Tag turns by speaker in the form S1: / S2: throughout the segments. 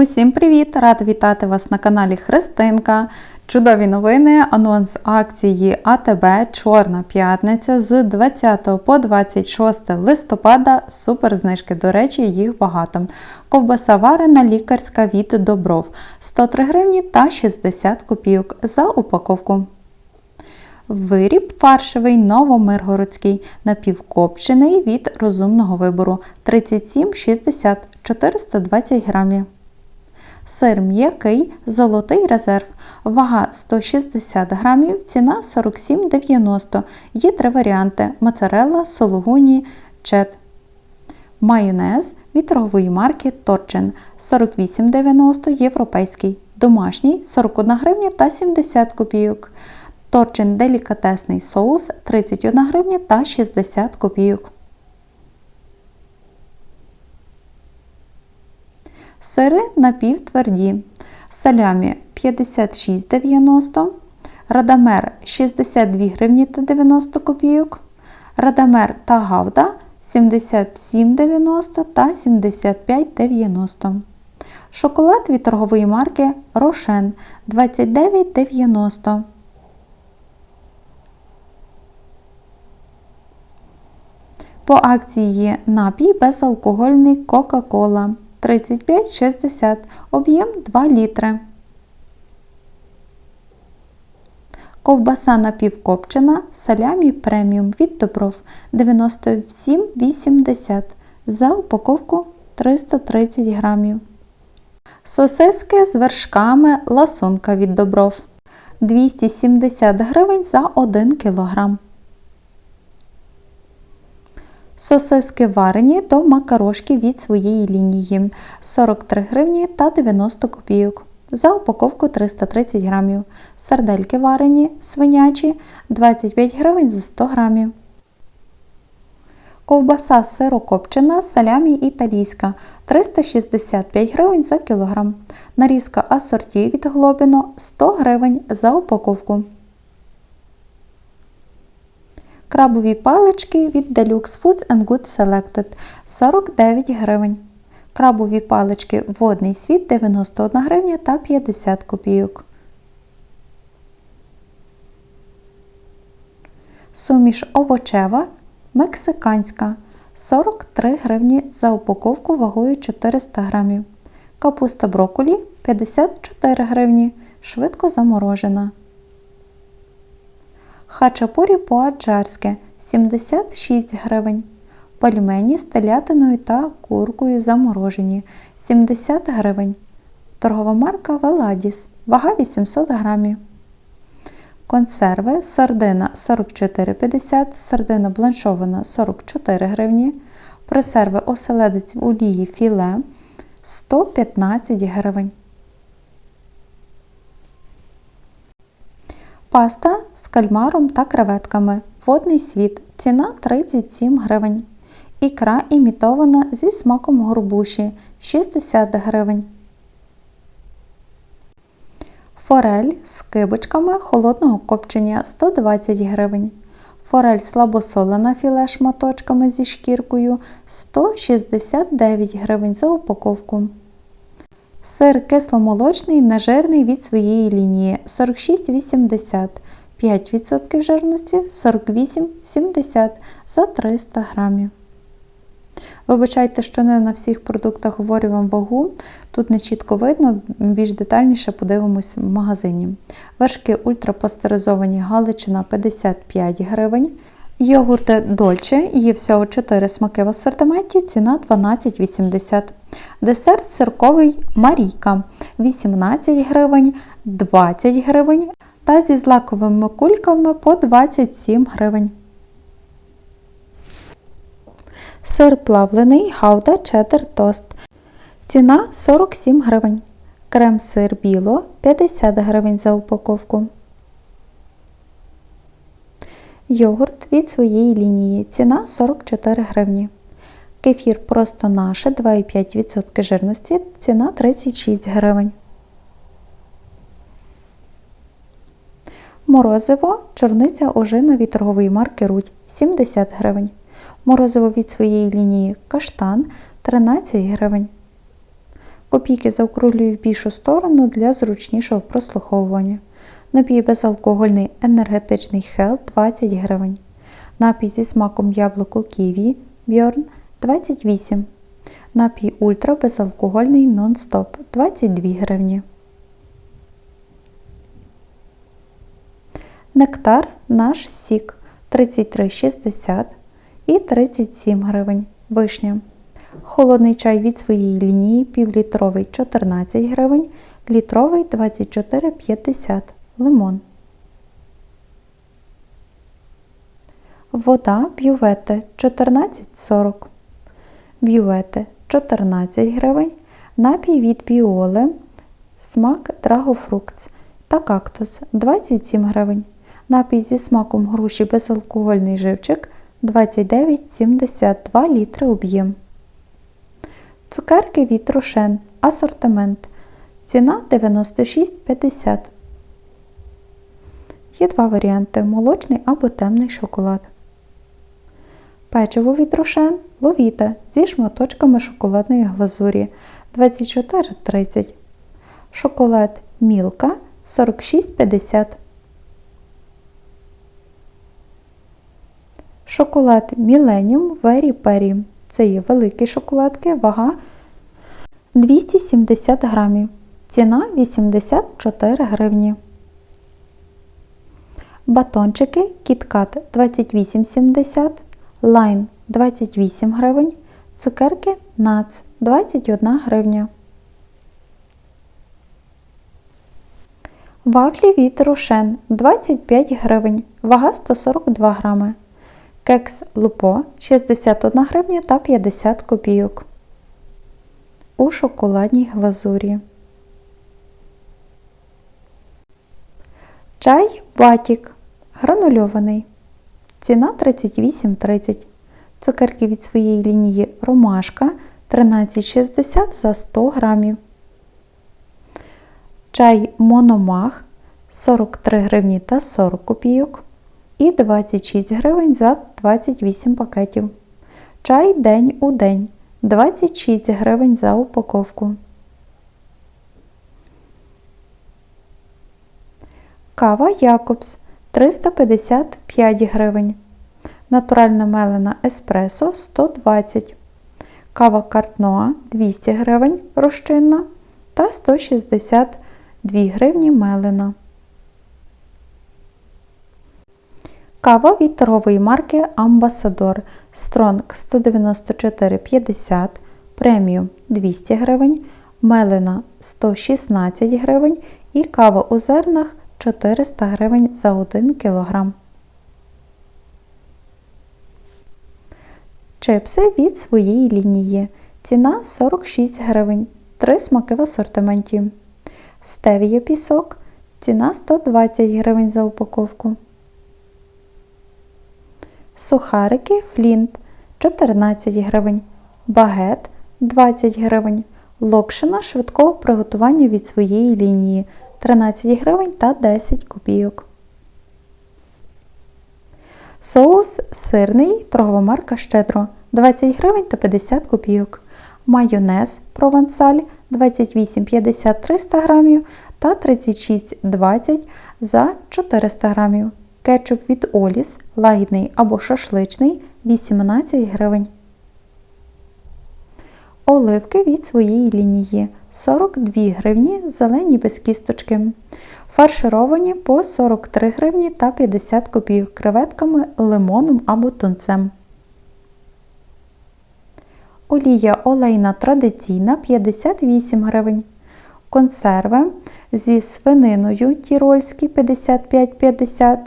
S1: Усім привіт! Рада вітати вас на каналі Христинка. Чудові новини, анонс акції АТБ Чорна п'ятниця з 20 по 26 листопада. Супер знижки, до речі, їх багато. Ковбаса варена лікарська від Добров 103 гривні та 60 копійок за упаковку. Виріб фаршевий новомиргородський, напівкопчений від розумного вибору 37,60 420 грамів. Сир м'який, золотий резерв, вага 160 грамів, ціна 47,90. Є три варіанти: моцарелла, сологуні, чет. Майонез від торгової марки Торчин 48,90 європейський. Домашній 41 гривня та 70 копійок. Торчин делікатесний соус 31 гривня та 60 копійок. Сири напівтверді. Салямі 56,90, Радамер 62 гривні та 90 копійок, Радамер та Гавда 77,90 та 75,90. Шоколад від торгової марки Рошен 29,90. По акції є напій безалкогольний Кока-Кола 35,60, об'єм 2 літри. Ковбаса напівкопчена салямі преміум від Добров 97,80 за упаковку 330 грамів. Сосиски з вершками ласунка від Добров 270 гривень за 1 кг. Сосиски варені до макарошки від своєї лінії 43 гривні та 90 копійок. За упаковку 330 грамів. Сардельки варені, свинячі 25 гривень за 100 грамів. Ковбаса сирокопчена салямі італійська 365 гривень за кілограм. Нарізка асорті від глобіно 100 гривень за упаковку. Крабові палички від Deluxe Foods and Good Selected 49 гривень. Крабові палички Водний світ 91 гривня та 50 копійок. Суміш овочева мексиканська 43 гривні за упаковку вагою 400 грамів. Капуста брокколі 54 гривні. Швидко заморожена. Хачапурі по-аджарськи 76 гривень. Пельмені з телятиною та куркою заморожені 70 гривень. Торгова марка Веладіс. Вага 800 грамів. Консерви сардина 44,50, сардина бланшована 44 гривні. Пресерви оселедець в олії філе 115 гривень. Паста з кальмаром та креветками. Водний світ. Ціна 37 гривень. Ікра імітована зі смаком горбуші 60 гривень. Форель з кибочками холодного копчення 120 гривень. Форель слабосолена філе шматочками зі шкіркою 169 гривень за упаковку. Сир кисломолочний нежирний від своєї лінії 46,80 5% жирності 48,70 за 300 грамів. Вибачайте, що не на всіх продуктах говорю вам вагу. Тут не чітко видно, більш детальніше подивимось в магазині. Вершки ультрапастеризовані Галичина 55 гривень. Йогурти Дольче, є всього 4 смаки в асортименті, ціна 12,80 Десерт сирковий Марійка 18 гривень, 20 гривень та зі злаковими кульками по 27 гривень. Сир плавлений Гауда Чеддер Тост. Ціна 47 гривень. Крем-сир біло 50 гривень за упаковку. Йогурт від своєї лінії. Ціна 44 гривні. Кефір просто наше 2,5% жирності. Ціна 36 гривень. Морозиво чорниця ожина від торгової марки Рудь 70 гривень. Морозиво від своєї лінії каштан 13 гривень. Копійки заокруглюю в більшу сторону для зручнішого прослуховування. Напій безалкогольний енергетичний Хел 20 гривень. Напій зі смаком яблуко Ківі Бьорн 28. Напій ультра безалкогольний нон-стоп 22 гривні. Нектар наш сік 33,60 і 37 гривень. Вишня. Холодний чай від своєї лінії півлітровий 14 гривень, літровий 24,50 лимон. Вода бювете 14,40. Бювете 14 гривень. Напій від біоле, смак драгофруктс та кактус 27 гривень. Напій зі смаком груші безалкогольний живчик 29,72 літри об'єм. Цукерки від Рошен. Асортимент. Ціна 96,50. Є два варіанти молочний або темний шоколад. Печиво від Рошен ловіте зі шматочками шоколадної глазурі 24,30. Шоколад Мілка 46,50. Шоколад Millennium Very Perry. Це є великі шоколадки, вага 270 грамів. Ціна 84 гривні. Батончики KitKat 28,70, Line 28 гривень, цукерки Nuts 21 гривня. Вафлі від Рошен 25 гривень, вага 142 грами. Кекс Лупо 61 гривня та 50 копійок. У шоколадній глазурі. Чай Батік гранульований. Ціна 38,30. Цукерки від своєї лінії Ромашка 13,60 за 100 грамів. Чай Мономах 43 гривні та 40 копійок. І 26 гривень за 28 пакетів. Чай день у день 26 гривень за упаковку. Кава Якобс 355 гривень. Натуральна мелена еспресо 120 Кава Картноа 200 гривень розчинна та 162 гривні мелена. Кава від торгової марки Амбасадор Стронг 194,50, преміум 200 гривень, мелена 116 гривень і кава у зернах 400 гривень за 1 кг. Чипси від своєї лінії. Ціна 46 гривень. Три смаки в асортименті. Стевія пісок. Ціна 120 гривень за упаковку. Сухарики Флінт 14 гривень. Багет 20 гривень. Локшина швидкого приготування від своєї лінії 13 гривень та 10 копійок. Соус сирний, торгова марка Щедро 20 гривень та 50 копійок. Майонез провансаль 28,50 300 грамів та 36,20 за 400 грамів. Кетчуп від Оліс лагідний або шашличний 18 гривень. Оливки від своєї лінії 42 гривні зелені без кісточки. Фаршировані по 43 гривні та 50 копійок креветками, лимоном або тунцем. Олія олейна традиційна 58 гривень. Консерви зі свининою тірольські 55,50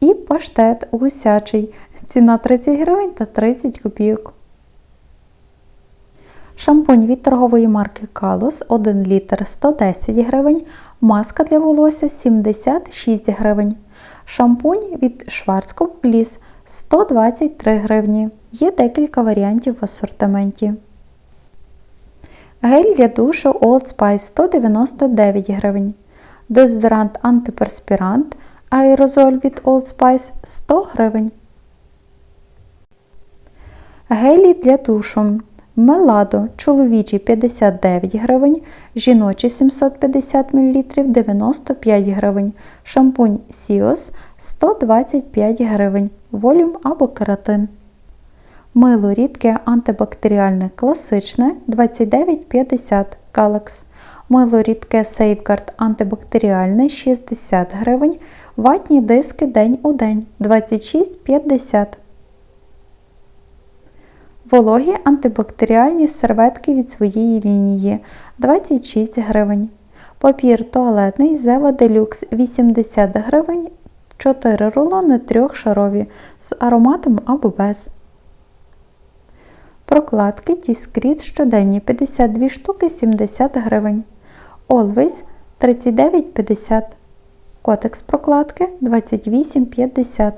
S1: і паштет гусячий. Ціна 30 гривень та 30 копійок. Шампунь від торгової марки Калус 1 літр 110 гривень. Маска для волосся 76 гривень. Шампунь від Schwarzkopf Gliss 123 гривні. Є декілька варіантів в асортименті. Гель для душу Old Spice 199 гривень. Дезодорант антиперспірант аерозоль від Old Spice 100 гривень. Гелі для душу Меладо чоловічий 59 гривень, жіночий 750 мл 95 гривень, шампунь Сіос 125 гривень, волюм або кератин. Мило рідке антибактеріальне класичне 29,50 Калекс. Мило рідке Safeguard антибактеріальне 60 гривень. Ватні диски день у день 26,50 Вологі антибактеріальні серветки від своєї лінії 26 гривень. Папір туалетний Зева Deluxe 80 гривень, 4 рулони трьохшарові з ароматом або без. Прокладки Діскріт щоденні 52 штуки 70 гривень. Always 39,50. Котекс прокладки 28,50.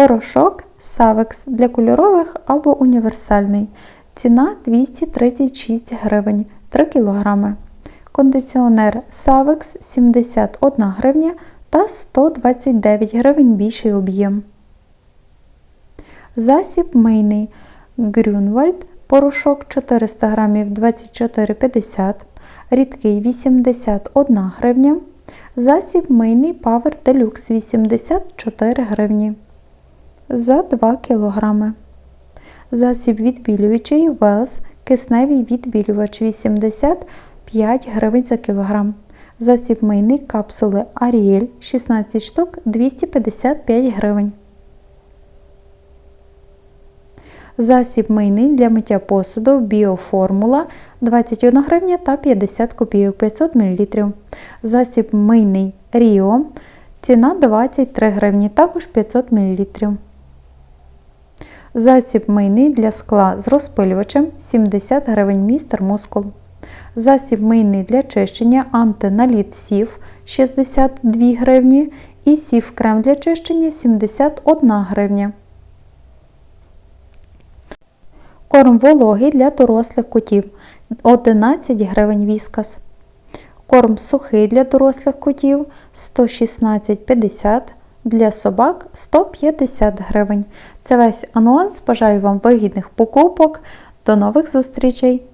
S1: Порошок Савекс для кольорових або універсальний. Ціна 236 гривень 3 кг. Кондиціонер Савекс 71 гривня та 129 гривень більший об'єм. Засіб мийний Грюнвальд порошок 400 г 24,50 рідкий 81 гривня. Засіб мийний Power Deluxe 84 гривні за 2 кг. Засіб відбілюючий Wells кисневий відбілювач 85 гривень за кілограм. Засіб мийний капсули Ariel 16 штук 255 гривень. Засіб мийний для миття посуду Біоформула 21 гривня та 50 копійок 500 мл. Засіб мийний Ріо. Ціна 23 гривні, також 500 мл. Засіб мийний для скла з розпилювачем 70 гривень містер мускул. Засіб мийний для чищення антиналіт сів 62 гривні і сів крем для чищення 71 гривня. Корм вологий для дорослих котів 11 гривень віскас. Корм сухий для дорослих котів 116,50 для собак 150 гривень. Це весь анонс. Бажаю вам вигідних покупок. До нових зустрічей!